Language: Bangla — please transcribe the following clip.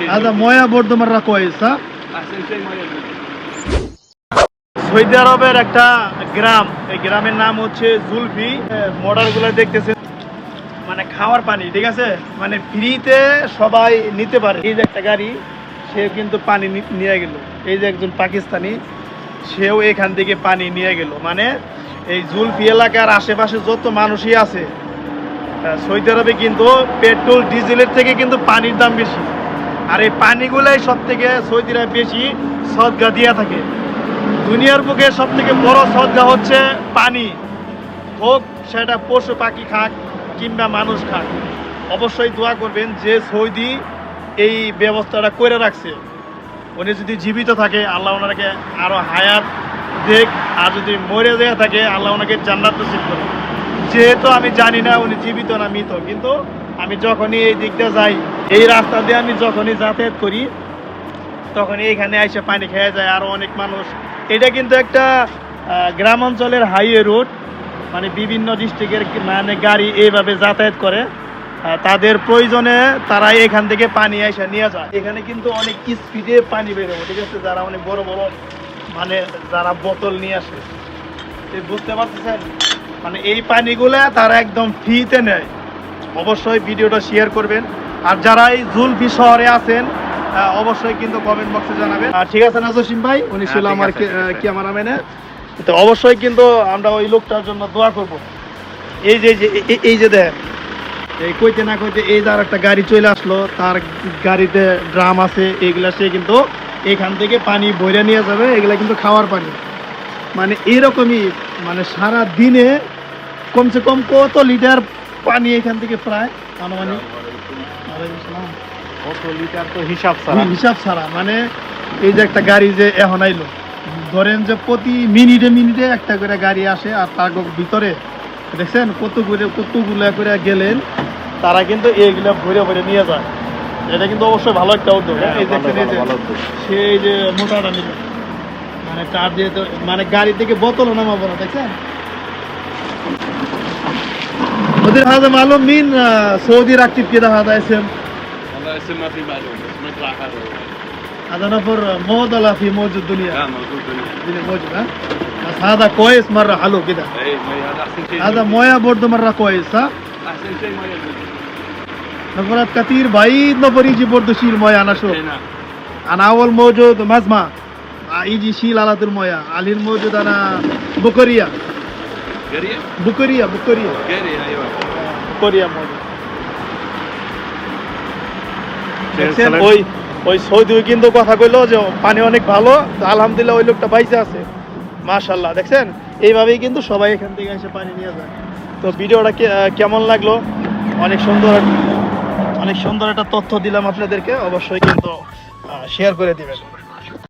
هذا مويه برضه مره كويس ها احسن شيء ميه সৌদি আরবের একটা গ্রাম এই গ্রামের নাম হচ্ছে জুলফি মডার গুলো দেখতেছেন মানে খাওয়ার পানি ঠিক আছে মানে ফ্রিতে সবাই নিতে পারে এই যে একটা গাড়ি সে কিন্তু পানি নি- নিয়ে গেল এই যে একজন পাকিস্তানি সেও এখান থেকে পানি নিয়ে গেল মানে এই জুলফি এলাকার আশেপাশে যত মানুষই আছে আহ, সৌদি আরবে কিন্তু পেট্রোল ডিজেলের থেকে কিন্তু পানির দাম বেশি আর এই পানিগুলাই সব থেকে সৌদিরা বেশি সদগা দিয়ে থাকে। দুনিয়ার বুকে সব থেকে বড় শ্রদ্ধা হচ্ছে পানি। হোক সেটা পশু পাখি খাক কিংবা মানুষ খাক, অবশ্যই দোয়া করবেন যে সৌদি এই ব্যবস্থাটা করে রাখছে। উনি যদি জীবিত থাকে, আল্লাহ ওনাকে আরও হায়াত দেখ আর যদি মরে দেয়া থাকে, আল্লাহ ওনাকে জান্নাত করে যেহেতু আমি জানি না উনি জীবিত না মৃত, কিন্তু আমি যখনই এই দিকটা যাই এই রাস্তা দিয়ে আমি যখনই যাতায়াত করি তখন এইখানে এসে পানি খেয়ে যায় আরও অনেক মানুষ। এটা কিন্তু একটা আহ, গ্রাম অঞ্চলের হাইওয়ে রোড মানে বিভিন্ন ডিস্ট্রিক্টের মানে গাড়ি এইভাবে যাতায়াত করে। তাদের প্রয়োজনে তারা এখান থেকে পানি এসে নিয়ে যায়। এখানে কিন্তু অনেক স্পিডে পানি বেরোবে ঠিক আছে? যারা অনেক বড় বড় মানে যারা বোতল নিয়ে আসে। বুঝতে পারতেছেন? মানে এই পানিগুলা তারা একদম ফ্রিতে নেয়। অবশ্যই ভিডিওটা শেয়ার করবেন। আর যারা এই জুলফি শহরে আছেন অবশ্যই কিন্তু কমেন্ট বক্সে জানাবেন। আর ঠিক আছে না জসিম ভাই উনি ছিল হ্যাঁ, ঠিক আমার আছে, ঠিক আছে। তো অবশ্যই কিন্তু আমরা ওই লোকটার জন্য দোয়া করব। এই যে এই- যে দেখ এই কইতে না কইতে এই যে আর একটা গাড়ি চলে আসলো তার গাড়িতে ড্রাম আছে এগুলা সে কিন্তু এখান থেকে পানি বইরে নিয়ে যাবে এগুলা কিন্তু খাওয়ার পানি। মানে এইরকমই মানে সারা দিনে কমসে কম কত লিটার পানি এখান থেকে প্রায় আনুমানিক কত লিটার তো হিসাব ছাড়া? হিসাব ছাড়া। মানে এই যে একটা গাড়ি যে এখন আইলো ধরেন যে প্রতি মিনিটে মিনিটে একটা করে গাড়ি আসে আর তার ভিতরে দেখছেন কত কতগুলো কতগুলো করে গেলেন তারা কিন্তু এইগুলো ভরে ভরে নিয়ে যায়। এটা কিন্তু অবশ্যই ভালো একটা উদ্যোগ হ্যাঁ? এই দেখছেন এই যে। সেই যে মোটাটা নিল। মানে চার দিয়ে তো মানে গাড়ি থেকে বোতলও নামাবো না দেখছেন? مدير هذا معلوم مين سعودي راكب كده هذا اسم؟ والله اسم ما في معلوم بس مطلع هذا هذا نفر معضلة في موج الدنيا لا موجود الدنيا موجود ها؟ بس هذا كويس مرة حلو كده اي هذا احسن شيء هذا موية برضه مرة كويس ها؟ احسن شيء موية نفرات كثير بعيد نفر يجي برضه شيل موية انا شوف انا اول موجود مزمع يجي شيل على الموية علي الموجود انا بكرية দেখছেন ওই ওই সৌদি কিন্তু কথা কইলো যে পানি অনেক ভালো আলহামদুলিল্লাহ ওই লোকটা আছে। মাশাল্লাহ দেখছেন? এইভাবেই কিন্তু সবাই এখান থেকে এসে পানি নিয়ে যায়। তো ভিডিওটা কেমন লাগল? অনেক সুন্দর অনেক সুন্দর একটা তথ্য দিলাম আপনাদেরকে অবশ্যই কিন্তু শেয়ার করে দিবেন।